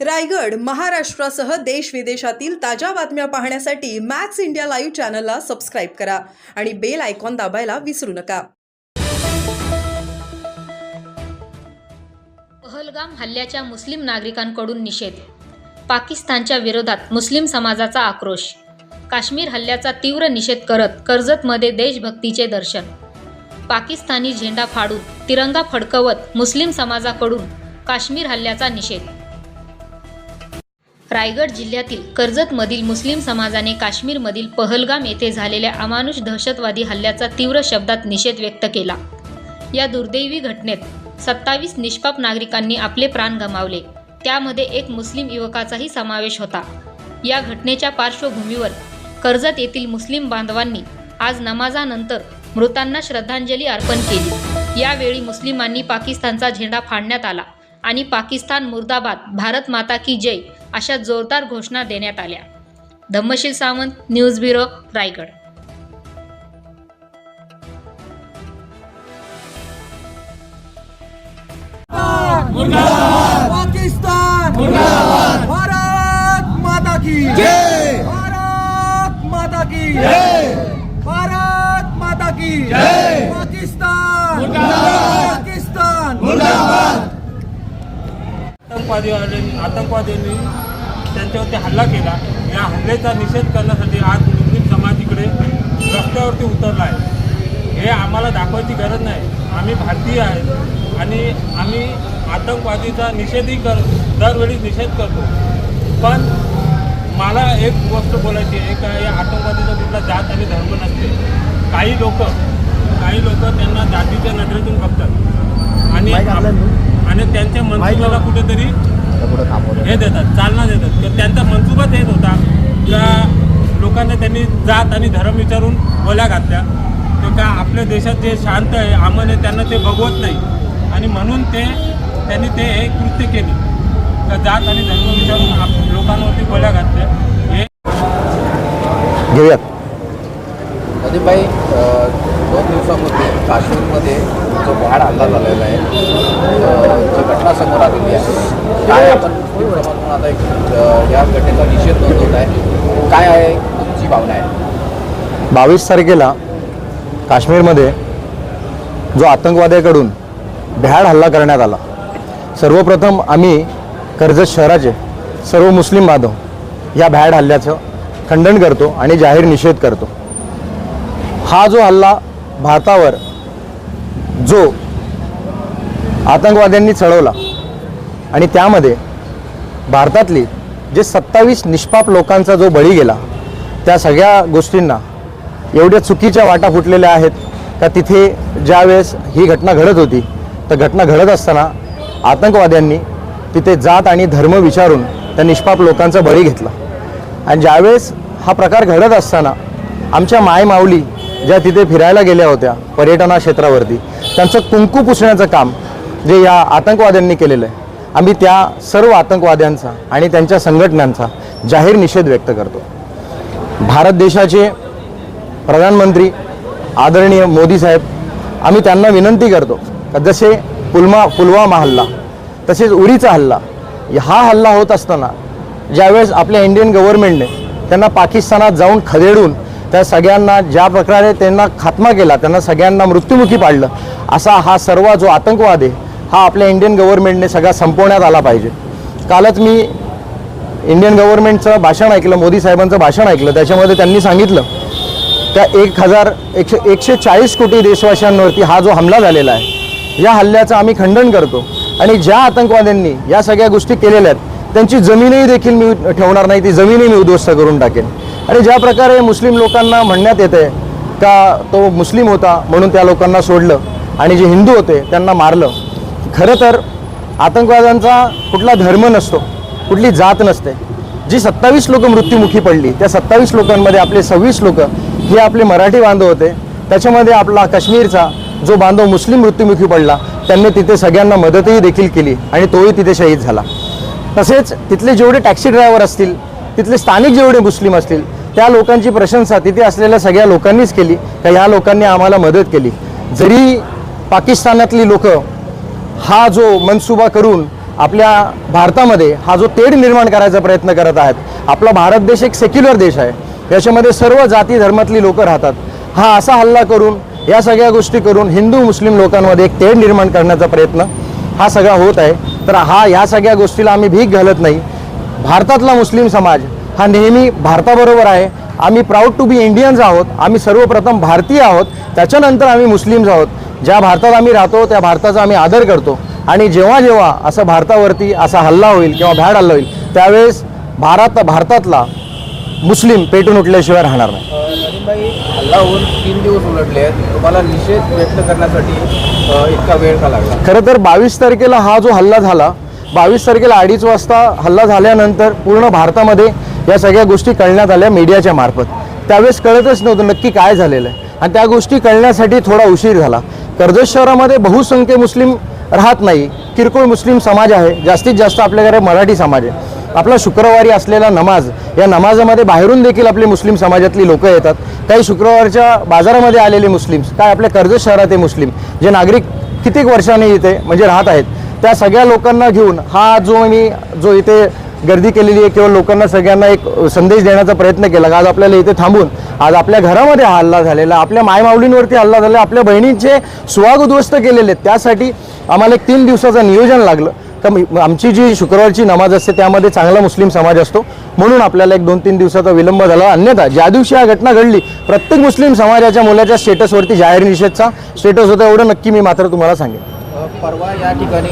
रायगड महाराष्ट्रासह देश विदेशातील ताज्या बातम्या पाहण्यासाठी मॅक्स इंडिया लाईव्ह चॅनलला सबस्क्राईब करा आणि बेल आयकॉन दाबायला विसरू नका. पहलगाम हल्ल्याच्या मुस्लिम नागरिकांकडून निषेध पाकिस्तानच्या विरोधात मुस्लिम समाजाचा आक्रोश काश्मीर हल्ल्याचा तीव्र निषेध करत कर्जतमध्ये देशभक्तीचे दर्शन पाकिस्तानी झेंडा फाडून तिरंगा फडकवत मुस्लिम समाजाकडून काश्मीर हल्ल्याचा निषेध. रायगड जिल्ह्यातील कर्जतमधील मुस्लिम समाजाने काश्मीरमधील पहलगाम येथे झालेल्या अमानुष दहशतवादी हल्ल्याचा तीव्र शब्दात निषेध व्यक्त केला. या दुर्दैवी घटनेत सत्तावीस निष्पाप नागरिकांनी आपले प्राण गमावले. त्यामध्ये एक मुस्लिम युवकाचाही समावेश होता. या घटनेच्या पार्श्वभूमीवर कर्जत येथील मुस्लिम बांधवांनी आज नमाजानंतर मृतांना श्रद्धांजली अर्पण केली. यावेळी मुस्लिमांनी पाकिस्तानचा झेंडा फाडण्यात आला आणि पाकिस्तान मुर्दाबाद भारत माता की जय अशा जोरदार घोषणा देण्यात आल्या. Dhammashil Sawant news bureau Raigad. Pakistan! Bharat माता की जय! भारत माता की जय! भारत माता की जय! पाकिस्तान! पाकिस्तान! मुर्दाबाद आतंकवादी आतंकवाद्यांनी त्यांच्यावरती हल्ला केला. या हल्ल्याचा निषेध करण्यासाठी आज मुस्लिम समाज इकडे रस्त्यावरती उतरला आहे. हे आम्हाला दाखवायची गरज नाही. आम्ही भारतीय आहेत आणि आम्ही आतंकवादीचा निषेधही कर दरवेळी निषेध करतो. पण मला एक गोष्ट बोलायची आहे. का या आतंकवादीचा कुठला जात आणि धर्म नसते. काही लोक काही लोक त्यांना जातीच्या नजरेतून बघतात. आणि आणि त्यांच्या मनसुबाला कुठेतरी हे देतात चालना देतात. तर त्यांचा मनसुबाच हेच होता. का लोकांना त्यांनी जात आणि धर्म विचारून बोल्या घातल्या. तर का आपल्या देशात जे शांत आहे अमन आहे त्यांना ते बघवत नाही. आणि म्हणून ते त्यांनी ते हे कृत्य केले. का जात आणि धर्म विचारून आप लोकांवरती गोळ्या घातल्या. हे घेऊयात. प्रदीपभाई अ, दोन दिवसामध्ये काश्मीरमध्ये जो भ्याड हल्ला झालेला आहे जी घटना समोर आलेली आहे काय आपण म्हणून आता एक या घटनेचा निषेध नोंदवत आहे. काय आहे तुमची भावना आहे? बावीस तारखेला काश्मीरमध्ये जो आतंकवाद्याकडून भ्याड हल्ला करण्यात आला सर्वप्रथम आम्ही कर्जत शहराचे सर्व मुस्लिम बांधव या भ्याड हल्ल्याचं खंडन करतो आणि जाहीर निषेध करतो. हा जो हल्ला भारतावर जो आतंकवाद्यांनी चढवला आणि त्यामध्ये भारतातली जे सत्तावीस निष्पाप लोकांचा जो बळी गेला त्या सगळ्या गोष्टींना एवढ्या चुकीच्या वाटा फुटलेल्या आहेत का तिथे ज्यावेळेस ही घटना घडत होती तर घटना घडत असताना आतंकवाद्यांनी तिथे जात आणि धर्म विचारून त्या निष्पाप लोकांचा बळी घेतला. आणि ज्यावेळेस हा प्रकार घडत असताना आमच्या मायमाऊली ज्या तिथे फिरायला गेल्या होत्या पर्यटना क्षेत्रावरती त्यांचं कुंकू पुसण्याचं काम जे या आतंकवाद्यांनी केलेलं आहे आम्ही त्या सर्व आतंकवाद्यांचा आणि त्यांच्या संघटनांचा जाहीर निषेध व्यक्त करतो. भारत देशाचे प्रधानमंत्री आदरणीय मोदी साहेब आम्ही त्यांना विनंती करतो का जसे पुलमा पुलवामा हल्ला तसेच उरीचा हल्ला हा हल्ला होत असताना ज्यावेळेस आपल्या इंडियन गव्हर्नमेंटने त्यांना पाकिस्तानात जाऊन खदेडून त्या सगळ्यांना ज्या प्रकारे त्यांना खात्मा केला त्यांना सगळ्यांना मृत्युमुखी पाडलं असा हा सर्व जो आतंकवाद आहे हा आपल्या इंडियन गव्हर्नमेंटने सगळा संपवण्यात आला पाहिजे. कालच मी इंडियन गव्हर्नमेंटचं भाषण ऐकलं मोदी साहेबांचं भाषण ऐकलं त्याच्यामध्ये त्यांनी सांगितलं त्या एक हजार एकशे एकशे चाळीस कोटी देशवासियांवरती हा जो हमला झालेला आहे या हल्ल्याचं आम्ही खंडन करतो. आणि ज्या आतंकवाद्यांनी या सगळ्या गोष्टी केलेल्या आहेत त्यांची जमीनही देखील मी ठेवणार नाही ती जमीनही मी उद्ध्वस्त करून टाकेन. आणि ज्या प्रकारे मुस्लिम लोकांना म्हणण्यात येते का तो मुस्लिम होता म्हणून त्या लोकांना सोडलं आणि जे हिंदू होते त्यांना मारलं खरं तर आतंकवाद्यांचा कुठला धर्म नसतो कुठली जात नसते. जी सत्तावीस लोक मृत्युमुखी पडली त्या सत्तावीस लोकांमध्ये आपले सव्वीस लोक हे आपले मराठी बांधव होते. त्याच्यामध्ये आपला काश्मीरचा जो बांधव मुस्लिम मृत्युमुखी पडला त्यांनी तिथे सगळ्यांना मदतही देखील केली आणि तोही तिथे शहीद झाला. तसेच तिथले जेवढे टॅक्सी ड्रायव्हर असतील तिथले स्थानिक जेवढे मुस्लिम असतील त्या लोकांची प्रशंसा तिथे असलेल्या सगळ्या लोकांनीच केली. का ह्या लोकांनी आम्हाला मदत केली. जरी पाकिस्तानातली लोक हा जो मनसुबा करून आपल्या भारतामध्ये हा जो तेढ निर्माण करायचा प्रयत्न करत आहेत आपला भारत देश एक सेक्युलर देश आहे. याच्यामध्ये सर्व जाती धर्मातली लोकं राहतात. हा असा हल्ला करून या सगळ्या गोष्टी करून हिंदू मुस्लिम लोकांमध्ये एक तेढ निर्माण करण्याचा प्रयत्न हा सगळा होत आहे. तर हा या सगळ्या गोष्टीला आम्ही भीक घालत नाही. भारतातला मुस्लिम समाज हा नेहमी भारताबरोबर आहे. आम्ही प्राऊड टू बी इंडियन्स आहोत. आम्ही सर्वप्रथम भारतीय आहोत. त्याच्यानंतर आम्ही मुस्लिम्स आहोत. ज्या भारतात आम्ही राहतो त्या भारताचा आम्ही आदर करतो. आणि जेव्हा जेव्हा असं भारतावरती असा हल्ला होईल किंवा भ्याड हल्ला होईल त्यावेळेस भारत भारतातला मुस्लिम पेटून उठल्याशिवाय राहणार नाही. हल्ला होऊन तीन दिवस उलटले आहेत. तुम्हाला निषेध व्यक्त करण्यासाठी इतका वेळ का लागला? खरं तर बावीस तारखेला हा जो हल्ला झाला बावीस तारखेला अडीच वाजता हल्ला झाल्यानंतर पूर्ण भारतामध्ये या सगळ्या गोष्टी कळण्यात आल्या मीडियाच्या मार्फत. त्यावेळेस कळतच नव्हतं नक्की काय झालेलं आहे. आणि त्या गोष्टी कळण्यासाठी थोडा उशीर झाला. कर्जत शहरामध्ये बहुसंख्य मुस्लिम राहत नाही. किरकोळ मुस्लिम समाज आहे. जास्तीत जास्त आपल्याकडे मराठी समाज आहे. आपला शुक्रवारी असलेला नमाज या नमाजामध्ये बाहेरून देखील आपले मुस्लिम समाजातली लोक येतात. काही शुक्रवारच्या बाजारामध्ये आलेले मुस्लिम्स काय आपल्या कर्जत शहरात मुस्लिम जे नागरिक कित्येक वर्षांनी इथे म्हणजे राहत आहेत त्या सगळ्या लोकांना घेऊन हा जो मी जो इथे गर्दी केलेली आहे किंवा लोकांना सगळ्यांना एक संदेश देण्याचा प्रयत्न केला आज आपल्याला इथे थांबून आज आपल्या घरामध्ये हा हल्ला झालेला आपल्या मायमाऊलींवरती हल्ला झाला आपल्या बहिणींचे सुहाग उद्ध्वस्त केलेले आहेत. त्यासाठी आम्हाला एक तीन दिवसाचं नियोजन लागलं. तर आमची जी शुक्रवारची नमाज असते त्यामध्ये चांगला मुस्लिम समाज असतो. म्हणून आपल्याला एक दोन तीन दिवसाचा विलंब झाला. अन्यथा ज्या दिवशी हा घटना घडली प्रत्येक मुस्लिम समाजाच्या मुलाच्या स्टेटसवरती जाहीर निषेधचा स्टेटस होता एवढं नक्की मी मात्र तुम्हाला सांगेन. परवा या ठिकाणी